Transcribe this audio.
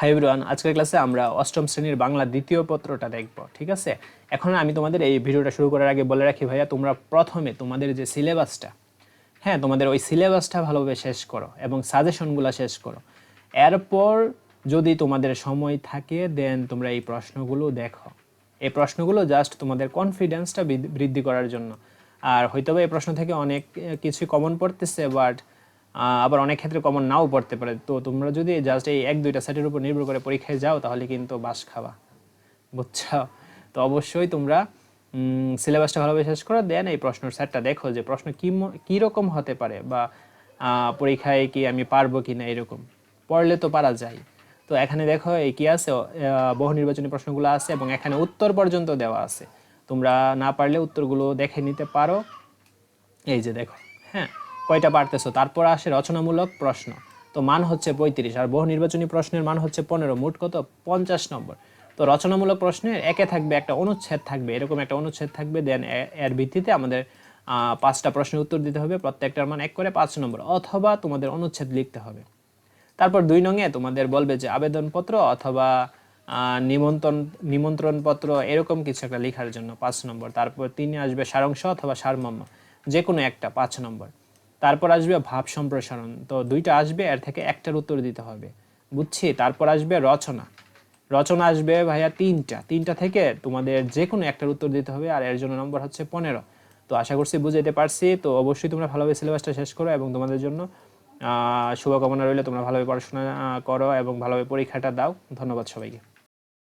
Hi everyone আজকের ক্লাসে আমরা অষ্টম শ্রেণির বাংলা দ্বিতীয় পত্রটা দেখব, ঠিক আছে? এখন আমি তোমাদের এই ভিডিওটা শুরু করার আগে বলে রাখি ভাইয়া, তোমরা প্রথমে তোমাদের যে সিলেবাসটা হ্যাঁ তোমাদের ওই সিলেবাসটা ভালোভাবে শেষ করো এবং সাজেশনগুলো শেষ করো। এরপর যদি তোমাদের সময় থাকে দেন তোমরা এই প্রশ্নগুলো দেখো। এই প্রশ্নগুলো জাস্ট তোমাদের কনফিডেন্সটা বৃদ্ধি করার জন্য। আর হয়তো এই প্রশ্ন থেকে অনেক কিছু কমন পড়তেছে বাট আবার অনেক ক্ষেত্রে কমন নাও পড়তে পারে। তো তোমরা যদি জাস্ট এই এক দুইটা সেটের উপর নির্ভর করে পরীক্ষায় যাও, তাহলে কিন্তু বাস খাবা। বুঝছ? তো অবশ্যই তোমরা সিলেবাসটা ভালোভাবে শেষ করো দেন এই প্রশ্নের সেটটা দেখো যে প্রশ্ন কী রকম হতে পারে বা পরীক্ষায় কি আমি পারব কি না এরকম। পড়লে তো পারা যায়। তো এখানে দেখো এই কি আছে? বহু নির্বাচনী প্রশ্নগুলো আছে এবং এখানে উত্তর পর্যন্ত দেওয়া আছে। তোমরা না পারলে উত্তরগুলো দেখে নিতে পারো। এই যে দেখো হ্যাঁ? কয়টা পারতেছো তারপর আসে রচনামূলক প্রশ্ন। তো মান হচ্ছে পঁয়ত্রিশ, আর বহু নির্বাচনী প্রশ্নের মান হচ্ছে পনেরো, মোট কত? পঞ্চাশ নম্বর। তো রচনামূলক প্রশ্নের একে থাকবে একটা অনুচ্ছেদ থাকবে, এরকম একটা অনুচ্ছেদ থাকবে, দেন এর ভিত্তিতে আমাদের পাঁচটা প্রশ্নের উত্তর দিতে হবে, প্রত্যেকটার মান এক করে পাঁচ নম্বর, অথবা তোমাদের অনুচ্ছেদ লিখতে হবে। তারপর দুই নঙে তোমাদের বলবে যে আবেদনপত্র অথবা নিমন্ত্রণ, নিমন্ত্রণপত্র, এরকম কিছু একটা লেখার জন্য পাঁচ নম্বর। তারপর তিনে আসবে সারাংশ অথবা সারমর্ম যে কোনো একটা পাঁচ নম্বর। তারপর আসবে ভাব সম্প্রসারণ। তো দুইটা আসবে, এর থেকে একটার উত্তর দিতে হবে। বুঝছি? তারপর আসবে রচনা। রচনা আসবে ভাইয়া তিনটা। তিনটা থেকে তোমাদের যে কোনো একটার উত্তর দিতে হবে, আর এর জন্য নম্বর হচ্ছে পনেরো। তো আশা করছি বুঝাইতে পারছি। তো অবশ্যই তোমরা ভালোভাবে সিলেবাসটা শেষ করো এবং তোমাদের জন্য শুভকামনা রইলে। তোমরা ভালোভাবে পড়াশোনা করো এবং ভালোভাবে পরীক্ষাটা দাও। ধন্যবাদ সবাইকে।